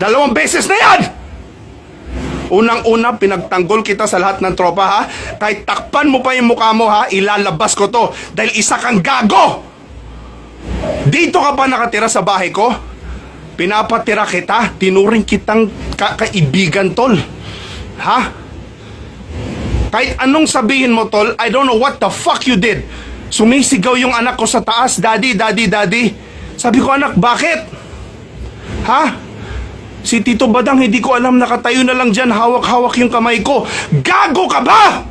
Dalawang beses na yan! Unang-una, pinagtanggol kita sa lahat ng tropa ha. Kahit takpan mo pa yung mukha mo ha, ilalabas ko to. Dahil isa kang gago! Dito ka pa nakatira sa bahay ko? Pinapatira kita, tinuring kitang ka- kaibigan, tol. Ha? Kahit anong sabihin mo, tol, I don't know what the fuck you did. Sumisigaw yung anak ko sa taas, daddy, daddy, daddy. Sabi ko, anak, bakit? Ha? Si Tito Badang, hindi ko alam, nakatayo na lang dyan, hawak-hawak yung kamay ko. Gago ka ba?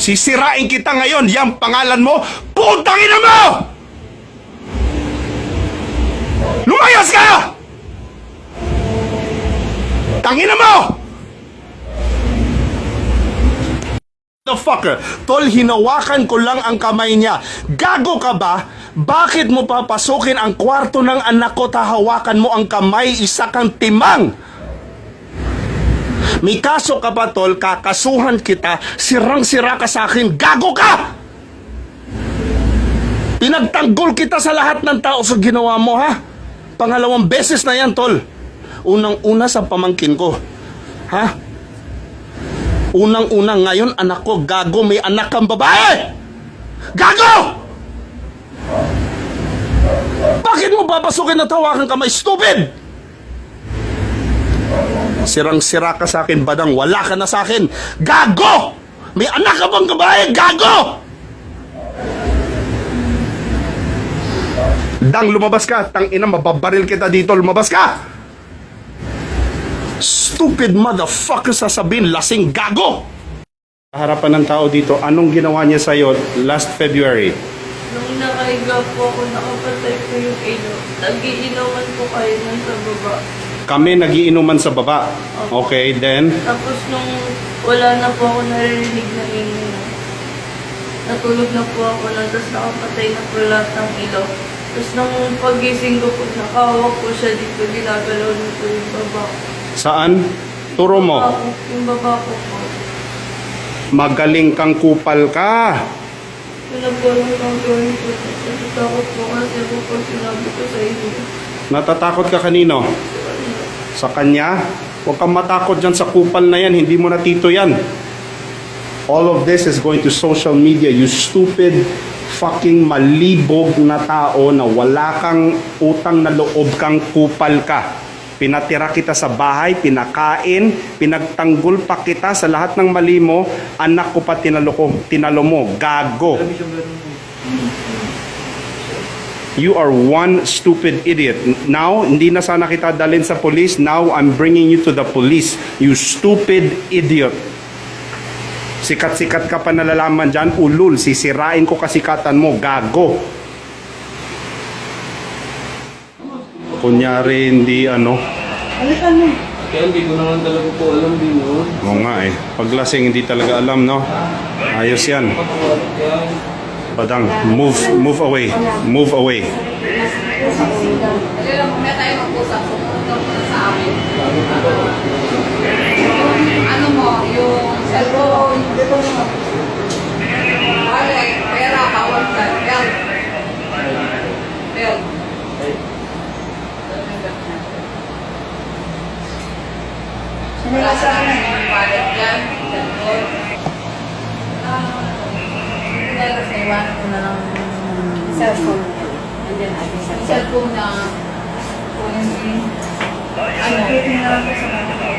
Sisirain kita ngayon, yung pangalan mo, putang ina mo! Lumayas ka! Tangina mo! Motherfucker, tol, hinawakan ko lang ang kamay niya. Gago ka ba? Bakit mo papasukin ang kwarto ng anak ko tahawakan mo ang kamay, isa kang timang? May kaso ka pa, tol, kakasuhan kita, sirang-sira ka sa akin, gago ka! Pinagtanggol kita sa lahat ng tao sa ginawa mo, ha? Pangalawang beses na yan, tol. Unang-una sa pamangkin ko. Ha? Unang-una ngayon, anak ko, gago, may anak kang babae! Gago! Bakit mo papasukin at hawakan kamay? Stupid! Sirang-sira ka sa akin, badang wala ka na sa akin. Gago! May anak ka bang babae? Gago! Dang, lumabas ka. Tang ina, mababaril kita dito. Lumabas ka! Stupid motherfucker sasabihin, lasing gago! Harapan ng tao dito, anong ginawa niya sa'yo last February? Nung nakahiga po ako, nakapatay ko yung ilo. Nagiinuman po kayo nun sa baba. Kami nagiinuman sa baba. Okay, then? Tapos nung wala na po ako naririnig na ingin. Natulog na po ako na, tapos nakapatay na po lahat ng ilo. Tapos nung pagising ko po, nakahawak po siya dito, ginagalaw niyo po yung baba. Saan? Turo mo. Yung baba ko po. Magaling kang kupal ka. Pinagkaroon ng gawin po. Natatakot po kasi po po sinabi ko sa inyo. Natatakot ka kanino? Sa kanya? Huwag kang matakot dyan sa kupal na yan. Hindi mo natito yan. All of this is going to social media. You stupid, fucking malibog na tao na wala kang utang na loob kang kupal ka. Pinatira kita sa bahay, pinakain, pinagtanggol pa kita sa lahat ng mali mo, anak ko pa tinalo, ko, tinalo mo, gago. You are one stupid idiot. Now, hindi na sana kita dalhin sa police. Now, I'm bringing you to the police. You stupid idiot. Sikat-sikat ka pa nalalaman dyan, ulul. Sisirain ko kasikatan mo, gago. Kunyari, hindi ano. Kaya hindi ko naman talaga po alam din yun. Oo nga eh. Paglasing, hindi talaga alam, no? Ayos yan. Kaya Badang, move, move away. Move away. Ano mo, yung cellphone. Wala, pera, hawak ka. Wala sa amin yung wallet dyan, cellphone. Ah, Hindi, kasi iwanan ko na lang cellphone. And then I yung cellphone na kung ano, cellphone na.